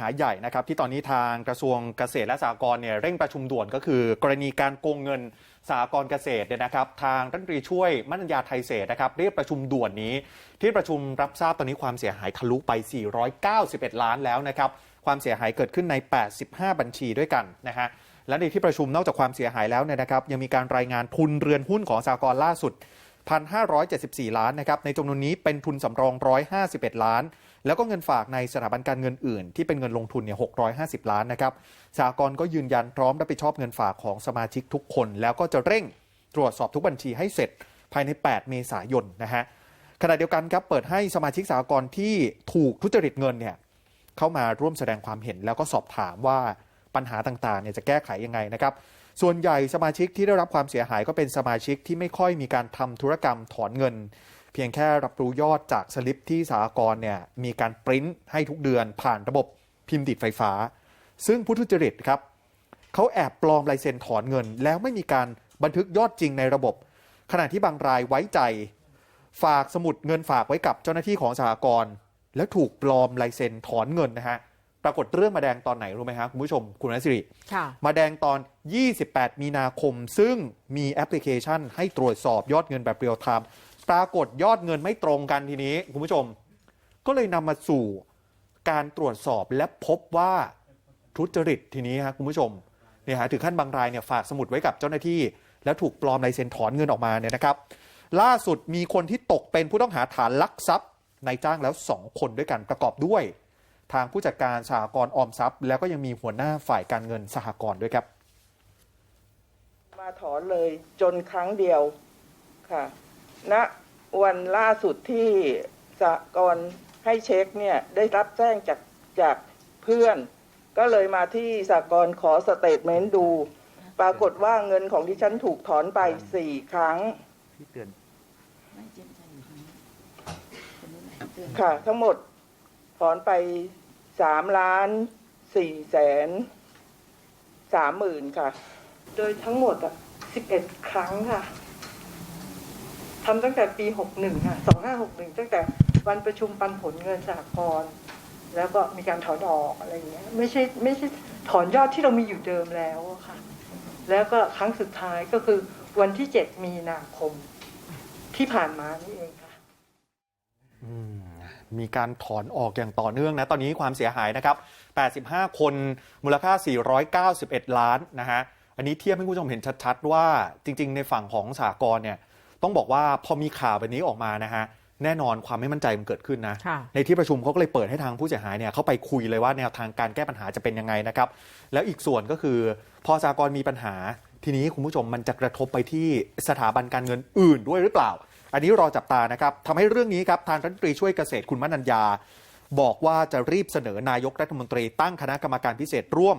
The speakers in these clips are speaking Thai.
หาใหญ่นะครับที่ตอนนี้ทางกระทรวงเกษตรและสหกรณ์เนี่ยเร่งประชุมด่วนก็คือ กรณีการโกงเงินสหกรณ์เกษตรเนี่ยนะครับ ทางรัฐมนตรีช่วยมัญญาไทยเศษนะครับเรียกประชุมด่วนนี้ ที่ประชุมรับทราบตอนนี้ความเสียหายทะลุไป 491 ล้านแล้วนะครับ ความเสียหายเกิดขึ้นใน 85 บัญชีด้วยกันนะฮะและในที่ประชุมนอกจากความเสียหายแล้วเนี่ยนะครับ ยังมีการรายงานทุนเรือนหุ้นของสหกรณ์ล่าสุด 1,574 ล้านนะครับในจำนวนนี้เป็นทุนสำรอง 151 ล้านแล้วก็เงินฝากในสถาบันการเงินอื่น ที่เป็นเงินลงทุนเนี่ย650 ล้านนะครับสหกรก็ยืนยันพร้อมรับผิดชอบเงินฝากของสมาชิกทุกคน แล้วก็จะเร่งตรวจสอบทุกบัญชีให้เสร็จภายใน 8 เมษายนนะฮะขณะเดียวกันครับเปิดให้สมาชิกสหกรที่ถูกทุจริตเงินเนี่ยเข้ามาร่วมแสดงความเห็นแล้วก็สอบถามว่าปัญหาต่างๆเนี่ยจะแก้ไขยังไงนะครับ ส่วนใหญ่สมาชิกที่ได้รับความเสียหายก็เป็นสมาชิกที่ไม่ค่อยมีการทำธุรกรรมถอนเงิน เพียงแค่รับรู้ยอดจากสลิปที่สหกรณ์เนี่ยมีการปริ้นให้ทุกเดือนผ่านระบบพิมพ์ดีดไฟฟ้า ซึ่งผู้ทุจริตครับเขาแอบปลอมลายเซ็นถอนเงิน แล้วไม่มีการบันทึกยอดจริงในระบบ ขณะที่บางรายไว้ใจ ฝากสมุดเงินฝากไว้กับเจ้าหน้าที่ของสหกรณ์แล้วถูกปลอมลายเซ็นถอนเงินนะฮะปรากฏเรื่องมาแดงตอนไหนรู้ไหมฮะคุณผู้ชมคุณนัสิริค่ะมาแดงตอน 28 มีนาคม ซึ่งมีแอปพลิเคชันให้ตรวจสอบยอดเงินแบบเรียลไทม์ ปรากฏยอดเงินไม่ตรงกันทีนี้คุณผู้ชม ก็เลยนำมาสู่การตรวจสอบและพบว่าทุจริตทีนี้ฮะคุณผู้ชมเนี่ยฮะถึงขั้นบางรายเนี่ยฝากสมุดไว้กับเจ้าหน้าที่ แล้วถูกปลอมลายเซ็นถอนเงินออกมาเนี่ยนะครับ ล่าสุดมีคนที่ตกเป็นผู้ต้องหาฐานลักทรัพย์ในจ้างแล้ว 2 คนด้วยกันประกอบด้วย ทางผู้จัดการสหกรณ์ออมทรัพย์ แล้วก็ยังมีหัวหน้าฝ่ายการเงินสหกรณ์ด้วยครับ มาถอนเลยจนครั้งเดียวค่ะ ณวันล่าสุดที่สหกรณ์ให้เช็คเนี่ยได้รับแจ้งจากจากเพื่อน ก็เลยมาที่สหกรณ์ขอสเตทเมนต์ดู ปรากฏว่าเงินของที่ฉันถูกถอนไปสี่ครั้งค่ะ ทั้งหมดถอนไปสามล้านสี่แสนสามหมื่นค่ะ โดยทั้งหมดอะ11 ครั้งค่ะ ทำตั้งแต่ปี 61 ค่ะ 2561 ตั้งแต่วันประชุมปันผลเงินสหกรณ์แล้วก็มีการถอนออกอะไรอย่างเงี้ยไม่ใช่ไม่ใช่ถอนยอดที่เรามีอยู่เดิมแล้วค่ะ แล้วก็ครั้งสุดท้ายก็คือวันที่ 7 มีนาคมที่ผ่านมานี่เองค่ะมมีการถอนออกอย่างต่อเนื่องนะ ตอนนี้ความเสียหายนะครับ 85 คนมูลค่า 491 ล้านนะฮะ อันนี้เทียบให้คุณผู้ชมเห็นชัด ๆ ว่าจริง ๆ ในฝั่งของสากลเนี่ย ต้องบอกว่าพอมีข่าวแบบนี้ออกมานะฮะแน่นอนความไม่มั่นใจมันเกิดขึ้นนะค่ะในที่ประชุมเขาก็เลยเปิดให้ทางผู้เสียหายเนี่ยเขาไปคุยเลยว่าแนวทางการแก้ปัญหาจะเป็นยังไงนะครับ แล้วอีกส่วนก็คือ พอสากลมีปัญหา ทีนี้คุณผู้ชมมันจะกระทบไปที่สถาบันการเงินอื่นด้วยหรือเปล่า อันนี้รอจับตานะครับทำให้เรื่องนี้ครับทางรัฐมนตรีช่วยเกษตรคุณมนัญญา บอกว่าจะรีบเสนอนายกรัฐมนตรีตั้งคณะกรรมการพิเศษร่วม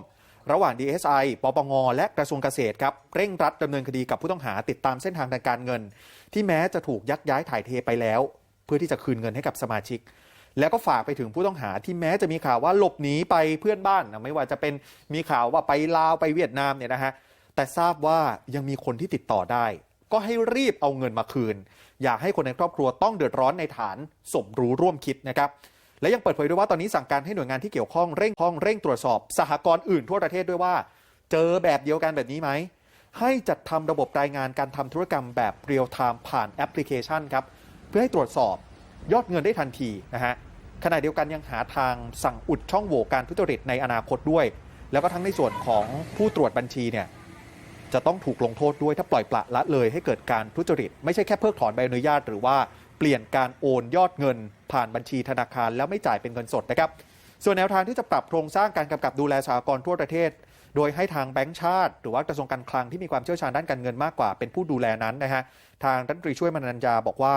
ระหว่าง DSI ปปง และกระทรวงเกษตรครับเร่งรัดดำเนินคดีกับผู้ต้องหาติดตามเส้นทางทางการเงิน ที่แม้จะถูกยักย้ายถ่ายเทไปแล้ว เพื่อที่จะคืนเงินให้กับสมาชิก แล้วก็ฝากไปถึงผู้ต้องหาที่แม้จะมีข่าวว่าหลบหนีไปเพื่อนบ้านนะไม่ว่าจะเป็นมีข่าวว่าไปลาวไปเวียดนามเนี่ยนะฮะแต่ทราบว่ายังมีคนที่ติดต่อได้ ก็ให้รีบเอาเงินมาคืน อยากให้คนในครอบครัวต้องเดือดร้อนในฐานสมรู้ร่วมคิดนะครับ และยังเปิดเผยด้วยว่าตอนนี้สั่งการให้หน่วยงานที่เกี่ยวข้องเร่งห้องเร่งตรวจสอบสหกรณ์อื่นทั่วประเทศด้วยว่า เจอแบบเดียวกันแบบนี้ไหมให้จัดทำระบบรายงานการทำธุรกรรมแบบเรียลไทม์ผ่านแอปพลิเคชันครับเพื่อให้ตรวจสอบยอดเงินได้ทันทีนะฮะขณะเดียวกันยังหาทางสั่งอุดช่องโหว่การทุจริตในอนาคตด้วย แล้วก็ทั้งในส่วนของผู้ตรวจบัญชีเนี่ยจะต้องถูกลงโทษด้วยถ้าปล่อยปละละเลยให้เกิดการทุจริต ไม่ใช่แค่เพิกถอนใบอนุญาตหรือว่า เปลี่ยนการโอนยอดเงิน ผ่านบัญชีธนาคาร แล้วไม่จ่ายเป็นเงินสดนะครับ ส่วนแนวทางที่จะปรับโครงสร้างการกำกับดูแลสหกรณ์ทั่วประเทศ โดยให้ทางแบงก์ชาติ หรือว่ากระทรวงการคลังที่มีความเชี่ยวชาญด้านการเงินมากกว่าเป็นผู้ดูแลนั้นนะฮะทางรัฐมนตรีช่วยมนัญญาบอกว่า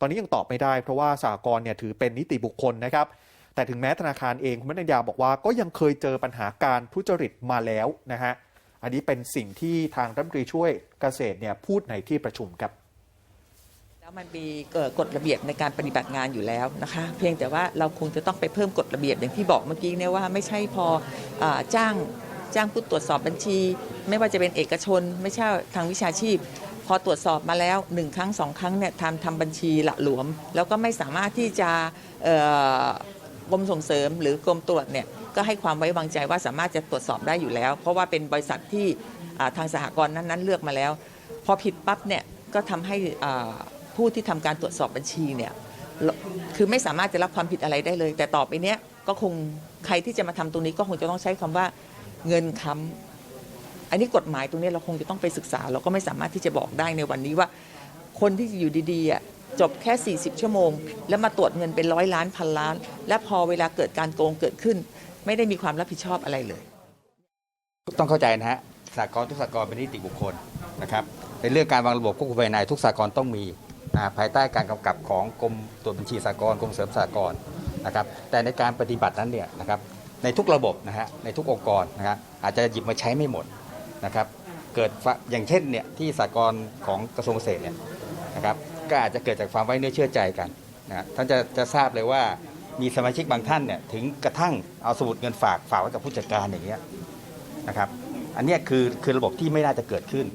ตอนนี้ยังตอบไม่ได้เพราะว่าสหกรณ์เนี่ยถือเป็นนิติบุคคลนะครับแต่ถึงแม้ธนาคารเองคุณมนัญญาบอกว่าก็ยังเคยเจอปัญหาการทุจริตมาแล้วนะฮะอันนี้เป็นสิ่งที่ทางรัฐมนตรีช่วยเกษตรเนี่ยพูดในที่ประชุมครับ มันมีเอ่อกฎระเบียบในการปฏิบัติงานอยู่แล้วนะคะ เพียงแต่ว่าเราคงจะต้องไปเพิ่มกฎระเบียบอย่างที่บอกเมื่อกี้เนี่ยว่าไม่ใช่พออจ้างจ้างผู้ตรวจสอบบัญชี ไม่ว่าจะเป็นเอกชน ไม่ใช่ทางวิชาชีพ พอตรวจสอบมาแล้วหนึ่งครั้งสองครั้งเนี่ยทำทำบัญชีละหลวม แล้วก็ไม่สามารถที่จะกรมส่งเสริมหรือกรมตรวจเนี่ยก็ให้ความไว้วางใจว่าสามารถจะตรวจสอบได้อยู่แล้ว เพราะว่าเป็นบริษัทที่ทางสหกรณ์นั้นๆ เลือกมาแล้ว พอผิดปั๊บเนี่ยก็ทำให้อ่า ผู้ที่ทำการตรวจสอบบัญชีเนี่ยคือไม่สามารถจะรับความผิดอะไรได้เลย แต่ต่อไปเนี้ยก็คงใครที่จะมาทำตรงนี้ก็คงจะต้องใช้คำว่าเงินค้ำอันนี้กฎหมายตรงนี้เราคงจะต้องไปศึกษา เราก็ไม่สามารถที่จะบอกได้ในวันนี้ว่า คนที่อยู่ดีๆจบแค่ 40 ชั่วโมง แล้วมาตรวจเงินเป็นร้อยล้านพันล้าน และพอเวลาเกิดการโกงเกิดขึ้น ไม่ได้มีความรับผิดชอบอะไรเลย ต้องเข้าใจนะฮะสากลทุกสากลเป็นนิติบุคคลนะครับในเรื่องการวางระบบควบคุมภายในทุกสากลต้องมี นะภายใต้การกำกับของกรมตรวจบัญชีสากลกรมเสริมสากลนะครับแต่ในการปฏิบัตินั้นเนี่ยนะครับในทุกระบบนะฮะในทุกองค์กรนะครับอาจจะหยิบมาใช้ไม่หมดนะครับเกิดฟะอย่างเช่นเนี่ยที่สากลของกระทรวงเกษตรเนี่ยนะครับก็อาจจะเกิดจากความไว้เนื้อเชื่อใจกันนะฮะท่านจะจะทราบเลยว่ามีสมาชิกบางท่านเนี่ยถึงกระทั่งเอาสมุดเงินฝากฝากไว้กับผู้จัดการอย่างเงี้ยนะครับอันนี้คือคือระบบที่ไม่น่าจะเกิดขึ้น